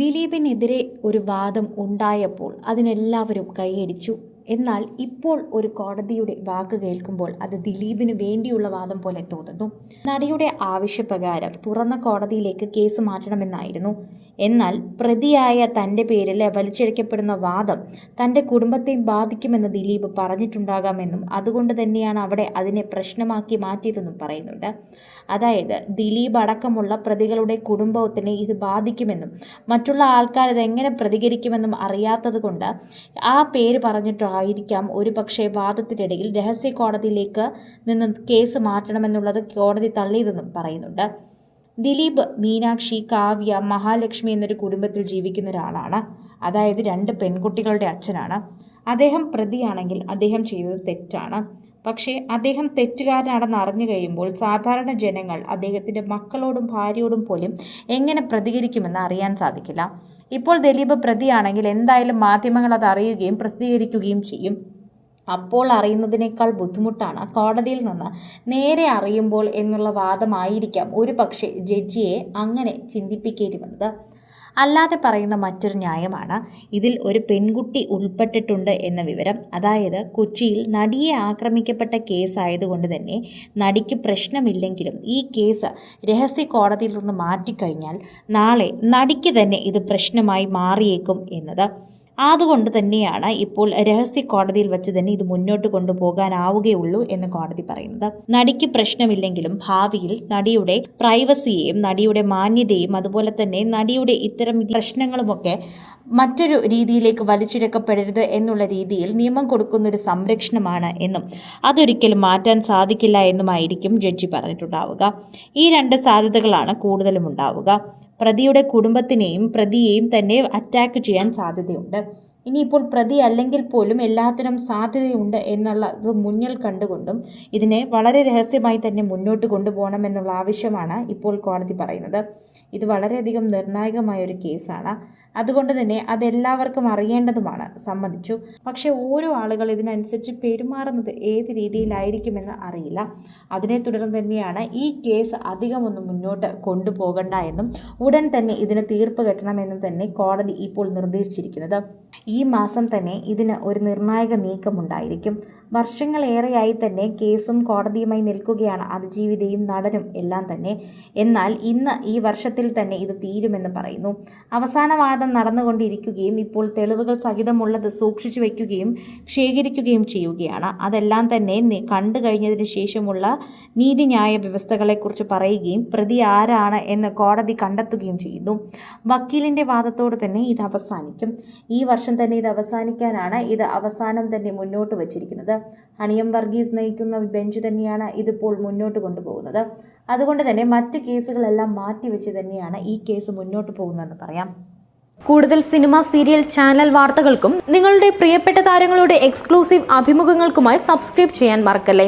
ദിലീപിനെതിരെ ഒരു വാദം ഉണ്ടായപ്പോൾ അതിനെല്ലാവരും കൈയടിച്ചു. എന്നാൽ ഇപ്പോൾ ഒരു കോടതിയുടെ വാക്ക് കേൾക്കുമ്പോൾ അത് ദിലീപിന് വേണ്ടിയുള്ള വാദം പോലെ തോന്നുന്നു. നടിയുടെ ആവശ്യപ്രകാരം തുറന്ന കോടതിയിലേക്ക് കേസ് മാറ്റണമെന്നായിരുന്നു. എന്നാൽ പ്രതിയായ തന്റെ പേരിൽ വലിച്ചിഴക്കപ്പെടുന്ന വാദം തന്റെ കുടുംബത്തെയും ബാധിക്കുമെന്ന് ദിലീപ് പറഞ്ഞിട്ടുണ്ടാകാമെന്നും അതുകൊണ്ട് തന്നെയാണ് അവിടെ അതിനെ പ്രശ്നമാക്കി മാറ്റിയതെന്നും പറയുന്നുണ്ട്. അതായത് ദിലീപ് അടക്കമുള്ള പ്രതികളുടെ കുടുംബത്തിനെ ഇത് ബാധിക്കുമെന്നും മറ്റുള്ള ആൾക്കാർ ഇതെങ്ങനെ പ്രതികരിക്കുമെന്നും അറിയാത്തത് കൊണ്ട് ആ പേര് പറഞ്ഞിട്ടായിരിക്കാം ഒരു പക്ഷേ വാദത്തിനിടയിൽ രഹസ്യ കോടതിയിലേക്ക് നിന്ന് കേസ് മാറ്റണമെന്നുള്ളത് കോടതി തള്ളിയതെന്നും പറയുന്നുണ്ട്. ദിലീപ് മീനാക്ഷി കാവ്യ മഹാലക്ഷ്മി എന്നൊരു കുടുംബത്തിൽ ജീവിക്കുന്ന ഒരാളാണ്. അതായത് രണ്ട് പെൺകുട്ടികളുടെ അച്ഛനാണ്. അദ്ദേഹം പ്രതിയാണെങ്കിൽ അദ്ദേഹം ചെയ്തത് തെറ്റാണ്. പക്ഷേ അദ്ദേഹം തെറ്റുകാരനാണെന്ന് അറിഞ്ഞു കഴിയുമ്പോൾ സാധാരണ ജനങ്ങൾ അദ്ദേഹത്തിന്റെ മക്കളോടും ഭാര്യയോടും പോലും എങ്ങനെ പ്രതികരിക്കുമെന്ന് അറിയാൻ സാധിക്കില്ല. ഇപ്പോൾ ദിലീപ് പ്രതിയാണെങ്കിൽ എന്തായാലും മാധ്യമങ്ങൾ അത് അറിയുകയും പ്രസിദ്ധീകരിക്കുകയും ചെയ്യും. അപ്പോൾ അറിയുന്നതിനേക്കാൾ ബുദ്ധിമുട്ടാണ് കോടതിയിൽ നിന്ന് നേരെ അറിയുമ്പോൾ എന്നുള്ള വാദമായിരിക്കാം ഒരു പക്ഷേ ജഡ്ജിയെ അങ്ങനെ ചിന്തിപ്പിക്കേണ്ടി വന്നത് അല്ലാതെ പറയുന്ന മറ്റൊരു ന്യായമാണ്. ഇതിൽ ഒരു പെൺകുട്ടി ഉൾപ്പെട്ടിട്ടുണ്ട് എന്ന വിവരം. അതായത് കൊച്ചിയിൽ നടിയെ ആക്രമിക്കപ്പെട്ട കേസായതുകൊണ്ട് തന്നെ നടിക്ക് പ്രശ്നമില്ലെങ്കിലും ഈ കേസ് രഹസ്യ കോടതിയിൽ നിന്ന് മാറ്റിക്കഴിഞ്ഞാൽ നാളെ നടിക്ക് തന്നെ ഇത് പ്രശ്നമായി മാറിയേക്കും എന്നത്. അതുകൊണ്ട് തന്നെയാണ് ഇപ്പോൾ രഹസ്യ കോടതിയിൽ വെച്ച് തന്നെ ഇത് മുന്നോട്ട് കൊണ്ടുപോകാനാവുകയുള്ളൂ എന്ന് കോടതി പറയുന്നത്. നടിക്ക് പ്രശ്നമില്ലെങ്കിലും ഭാവിയിൽ നടിയുടെ പ്രൈവസിയെയും നടിയുടെ മാന്യതയും അതുപോലെ തന്നെ നടിയുടെ ഇത്തരം പ്രശ്നങ്ങളുമൊക്കെ മറ്റൊരു രീതിയിലേക്ക് വലിച്ചിഴക്കപ്പെടരുത് എന്നുള്ള രീതിയിൽ നിയമം കൊടുക്കുന്ന ഒരു സംരക്ഷണമാണ് എന്നും അതൊരിക്കലും മാറ്റാൻ സാധിക്കില്ല എന്നുമായിരിക്കും ജഡ്ജി പറഞ്ഞിട്ടുണ്ടാവുക. ഈ രണ്ട് സാധ്യതകളാണ് കൂടുതലും ഉണ്ടാവുക. പ്രതിയുടെ കുടുംബത്തിനെയും പ്രതിയെയും തന്നെ അറ്റാക്ക് ചെയ്യാൻ സാധ്യതയുണ്ട്. ഇനിയിപ്പോൾ പ്രതി അല്ലെങ്കിൽ പോലും എല്ലാത്തിനും സാധ്യതയുണ്ട് എന്നുള്ളത് മുന്നിൽ കണ്ടുകൊണ്ടും ഇതിനെ വളരെ രഹസ്യമായി തന്നെ മുന്നോട്ട് കൊണ്ടുപോകണം എന്നുള്ള ആവശ്യമാണ് ഇപ്പോൾ കോടതി പറയുന്നത്. ഇത് വളരെയധികം നിർണായകമായ ഒരു കേസാണ്. അതുകൊണ്ട് തന്നെ അതെല്ലാവർക്കും അറിയേണ്ടതുമാണ് സമ്മതിച്ചു. പക്ഷേ ഓരോ ആളുകൾ ഇതിനനുസരിച്ച് പെരുമാറുന്നത് ഏത് രീതിയിലായിരിക്കുമെന്ന് അറിയില്ല. അതിനെ തുടർന്ന് തന്നെയാണ് ഈ കേസ് അധികമൊന്നും മുന്നോട്ട് കൊണ്ടുപോകണ്ട എന്നും ഉടൻ തന്നെ ഇതിന് തീർപ്പ് കെട്ടണമെന്നും തന്നെ കോടതി ഇപ്പോൾ നിർദ്ദേശിച്ചിരിക്കുന്നത്. ഈ മാസം തന്നെ ഇതിന് ഒരു നിർണായക നീക്കമുണ്ടായിരിക്കും. വർഷങ്ങളേറെയായി തന്നെ കേസും കോടതിയുമായി നിൽക്കുകയാണ് അതിജീവിതയും നടനും എല്ലാം തന്നെ. എന്നാൽ ഇന്ന് ഈ വർഷത്തിൽ തന്നെ ഇത് തീരുമെന്ന് പറയുന്നു. അവസാന വാദം നടന്നുകൊണ്ടിരിക്കുകയും ഇപ്പോൾ തെളിവുകൾ സഹിതമുള്ളത് സൂക്ഷിച്ചു വയ്ക്കുകയും ശേഖരിക്കുകയും ചെയ്യുകയാണ്. അതെല്ലാം തന്നെ കണ്ടു കഴിഞ്ഞതിന് ശേഷമുള്ള നീതിന്യായ വ്യവസ്ഥകളെക്കുറിച്ച് പറയുകയും പ്രതി ആരാണ് എന്ന് കോടതി കണ്ടെത്തുകയും ചെയ്യുന്നു. വക്കീലിന്റെ വാദത്തോട് തന്നെ ഇത് അവസാനിക്കും. ഈ വർഷം തന്നെ ഇത് അവസാനിക്കാനാണ് ഇത് അവസാനം തന്നെ മുന്നോട്ട് വച്ചിരിക്കുന്നത്. ഹണിയം വർഗീസ് നയിക്കുന്ന ബെഞ്ച് തന്നെയാണ് ഇതിപ്പോൾ മുന്നോട്ട് കൊണ്ടുപോകുന്നത്. അതുകൊണ്ട് തന്നെ മറ്റ് കേസുകളെല്ലാം മാറ്റിവെച്ച് തന്നെയാണ് ഈ കേസ് മുന്നോട്ട് പോകുന്നതെന്ന് പറയാം. കൂടുതൽ സിനിമ സീരിയൽ ചാനൽ വാർത്തകൾക്കും നിങ്ങളുടെ പ്രിയപ്പെട്ട താരങ്ങളുടെ എക്സ്ക്ലൂസീവ് അഭിമുഖങ്ങൾക്കുമായി സബ്സ്ക്രൈബ് ചെയ്യാൻ മറക്കല്ലേ?